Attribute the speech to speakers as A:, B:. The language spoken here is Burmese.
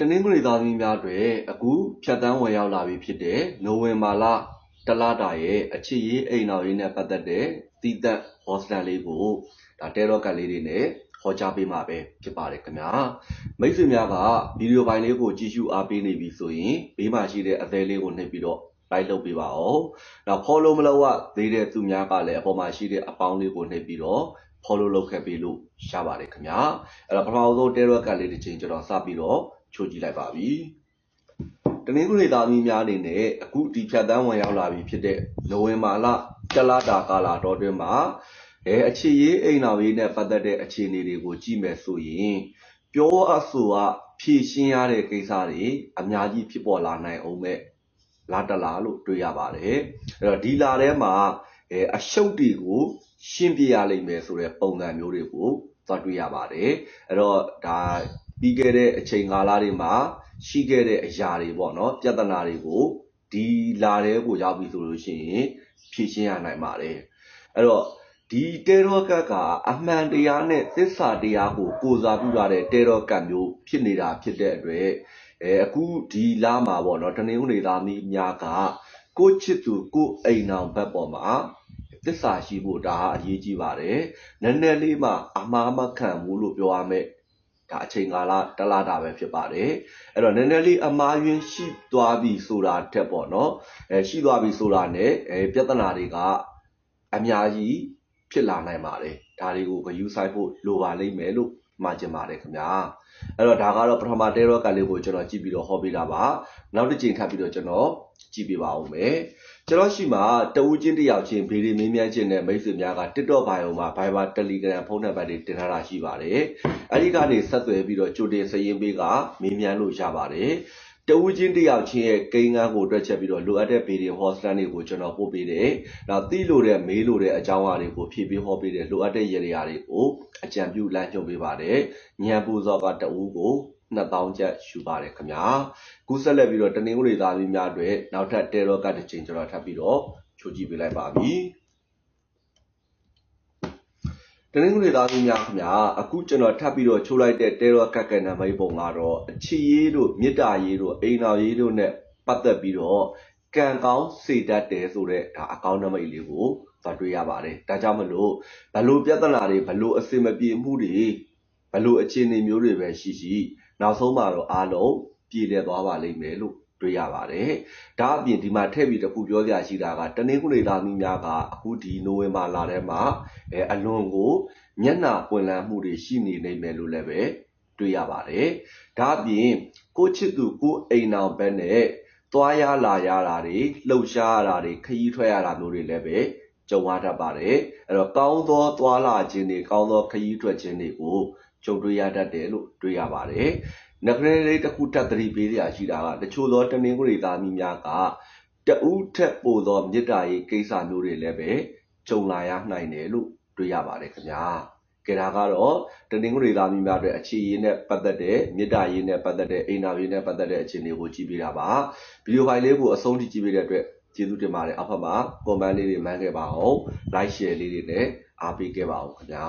A: တနင်္ဂနွေသားသမီးများတွေအခုဖြတ်တန်းဝင်ရောက်လာပြီဖြစ်တဲ့ နိုဝင်ဘာလ တလတာရဲ့အချစ်ရေးအိမ်တော်ရေးနဲ့ပတ်သက်တဲ့ သီးသန့်ဟောစတန်လေးကိုဒါတဲတော့ကတ်လေးတွေနဲ့ဟောကြားပေးမှာပဲဖြစ်ပါတယ်ခင်ဗျာမိတ်ဆွေများကဗီဒီယိုဖိုင်လေးကိုကြည့်ရှုအားပေးနေပြီဆိုရင်ဘေးမှာရှိတဲ့အသေးလေးကိုနှိပ်ပြီးတော့ like လုပ်ပေးပါအောင်။နောက် follow မလုပ်ရသေးတဲ့သူများကလည်းအပေါ်မှာရှိတဲ့အပေါင်းလေးကိုနှိပ်ပြီးတော့ follow လုပ်ခဲ့ပေးလို့ရပါတယ်ခင်ဗျာ။အဲ့တော့ပထမဆုံး Terra ကလေးတစ်ချိန်ကျွန်တော်စပြီးတော့ ချိုးကြည့်လိုက်ပါပြီ။တနင်္ဂနွေသားသမီးများအနေနဲ့အခုဒီဖြတ်တန်းဝင်ရောက်လာပြီဖြစ်တဲ့နိုဝင်ဘာလတလတာကာလတော်တွင်မှာအဲအခြေရေးအိမ်တော်ရေးနဲ့ပတ်သက်တဲ့အခြေအနေတွေကိုကြည့်မယ်ဆိုရင်ပြောအဆိုအဖြည့်ရှင်းရတဲ့ကိစ္စတွေအများကြီးဖြစ်ပေါ်လာနိုင်အောင်မဲ့လာတလာလို့တွေ့ရပါတယ်အဲ့တော့ဒီလာထဲမှာအဲအရှုပ်တွေကိုရှင်းပြရလိမ့်မယ်ဆိုတဲ့ပုံစံမျိုးတွေကိုသွားတွေ့ရပါတယ်အဲ့တော့ဒါ ပြီးခဲ့တဲ့အချိန်ကာလတွေမှာရှိခဲ့တဲ့အရာတွေပေါ့နော်ပြဿနာတွေကိုဒီလာထဲကိုရောက်ပြီဆိုလို့ရှိရင်ဖြေရှင်းရနိုင်ပါတယ်အဲ့တော့ဒီတေရောကတ်ကအမှန်တရားနဲ့သစ္စာတရားကိုကိုးစားပြုရတဲ့တေရောကတ်မျိုးဖြစ်နေတာဖြစ်တဲ့အတွက်အဲအခုဒီလာမှာပေါ့နော်တနင်္ဂနွေသားမီးများကကိုချစ်သူကိုအိမ်အောင်ဘက်ပေါ်မှာသစ္စာရှိဖို့ဒါအရေးကြီးပါတယ်နည်းနည်းလေးမှအမှားမခံဘူးလို့ပြောရမယ် ဒါအချိန်ကာလတလားတာပဲဖြစ်ပါတယ်အဲ့တော့နည်းနည်းလေးအမှားယွင်းရှိသွားပြီဆိုတာတက်ပေါ့နော်အဲရှိသွားပြီဆိုတာ ਨੇ အဲပြဿနာတွေကအများကြီးဖြစ်လာနိုင်ပါတယ်ဒါတွေကိုဂယူဆိုင်ဖို့လိုပါလိမ့်မယ်လို့ မှာကျင်ပါတယ်ခင်ဗျာအဲ့တော့ဒါကတော့ပထမတဲရောကလေးကိုကျွန်တော်ကြည့်ပြီးတော့ဟောပေးတာပါနောက်တစ်ချိန်ထပ်ပြီးတော့ကျွန်တော်ကြည့်ပေးပါဦးမယ်ကျွန်တော်ရှိမှာတဦးချင်းတယောက်ချင်းဗီဒီမင်းမြန်းချင်းနဲ့မိတ်ဆွေများက TikTok ဘိုင်ယိုမှာ Viber Telegram ဖုန်းနံပါတ်တွေတင်ထားတာရှိပါတယ်အဲ့ဒီကနေဆက်သွယ်ပြီးတော့ကြိုတင်စရင်ပေးကမင်းမြန်းလို့ရပါတယ် တဦးချင်းတယောက်ချင်းရဲ့ကိန်းကန်းကိုတွက်ချက်ပြီးတော့လိုအပ်တဲ့ဗီဒီယိုဟောစတန်တွေကိုကျွန်တော်ပို့ပေးတယ်။နောက်သိလို့တဲ့မေးလို့တဲ့အကြောင်းအရာတွေကိုဖြည့်ပေးဟောပေးတယ်လိုအပ်တဲ့ရည်ရည်တွေကိုအကြံပြုလမ်းညွှန်ပေးပါတယ်။ညံပူဇော်ကတဦးကို2000ကျပ်ယူပါတယ်ခင်ဗျာ။ခုဆက်လက်ပြီးတော့တနင်္ဂနွေသားသမီးများအတွက်နောက်ထပ်တေရောကတစ်ချိန်ကျွန်တော်ထပ်ပြီးတော့ချိုးကြည့်ပေးလိုက်ပါပြီ။ တနင်္ဂနွေသားသမီးများခင်ဗျာအခုကျွန်တော်ထပ်ပြီးတော့ချိုးလိုက်တဲ့တဲရောကက်ကက်နံမိတ်ပုံကတော့အချီရေးတို့မေတ္တာရေးတို့အိမ်တော်ရေးတို့ ਨੇ ပတ်သက်ပြီးတော့ကံကောင်းစေတတ်တယ်ဆိုတဲ့ဒါအကောင့်နမိတ်လေးကိုသွားတွေ့ရပါတယ်ဒါကြောင့်မလို့ဘလို့ပြဿနာတွေဘလို့အစင်မပြေမှုတွေဘလို့အခြေအနေမျိုးတွေပဲရှိရှိနောက်ဆုံးမှာတော့အားလုံးပြည်လည်သွားပါလိမ့်မယ်လို့ တွေ့ရပါတယ်။ဒါအပြင်ဒီမှာထည့်ပြီးတစ်ခုပြောစရာရှိတာကတနင်္ဂနွေသားသမီးများကအခုဒီနိုဝင်ဘာလထဲမှာအဲအလွန်ကိုမျက်နှာပွင့်လန်းမှုတွေရှိနေနိုင်မယ်လို့လည်းပဲတွေ့ရပါတယ်။ဒါအပြင်ကိုချစ်သူကိုအိမ်အောင်ဘက်နဲ့သွားရလာရတာတွေလှုပ်ရှားရတာတွေခရီးထွက်ရတာမျိုးတွေလည်းပဲကြုံရတတ်ပါတယ်။အဲ့တော့ကောင်းသောသွားလာခြင်းတွေကောင်းသောခရီးထွက်ခြင်းတွေကိုကြုံတွေ့ရတတ်တယ်လို့တွေ့ရပါတယ် နဂရလေးတစ်ခုထပ်သတိပေးစရာရှိတာကတချို့သောတနင်္ဂနွေသားမိများကတဦးထက်ပိုသောမေတ္တာရေးကိစ္စမျိုးတွေလည်းပဲကြုံလာရနိုင်တယ်လို့တွေ့ရပါတယ်ခင်ဗျာကဲဒါကတော့တနင်္ဂနွေသားမိများအတွက်အခြေရေးနဲ့ပတ်သက်တဲ့မေတ္တာရေးနဲ့ပတ်သက်တဲ့အိမ်နာရေးနဲ့ပတ်သက်တဲ့အခြေအနေကိုကြည့်ပေးတာပါဗီဒီယိုဖိုင်လေးကိုအဆုံးထိကြည့်ပေးတဲ့အတွက်ကျေးဇူးတင်ပါတယ်အောက်ဖက်မှာ comment လေးတွေမှန်းခဲ့ပါအောင် like share လေးတွေနဲ့အားပေးခဲ့ပါအောင်ခင်ဗျာ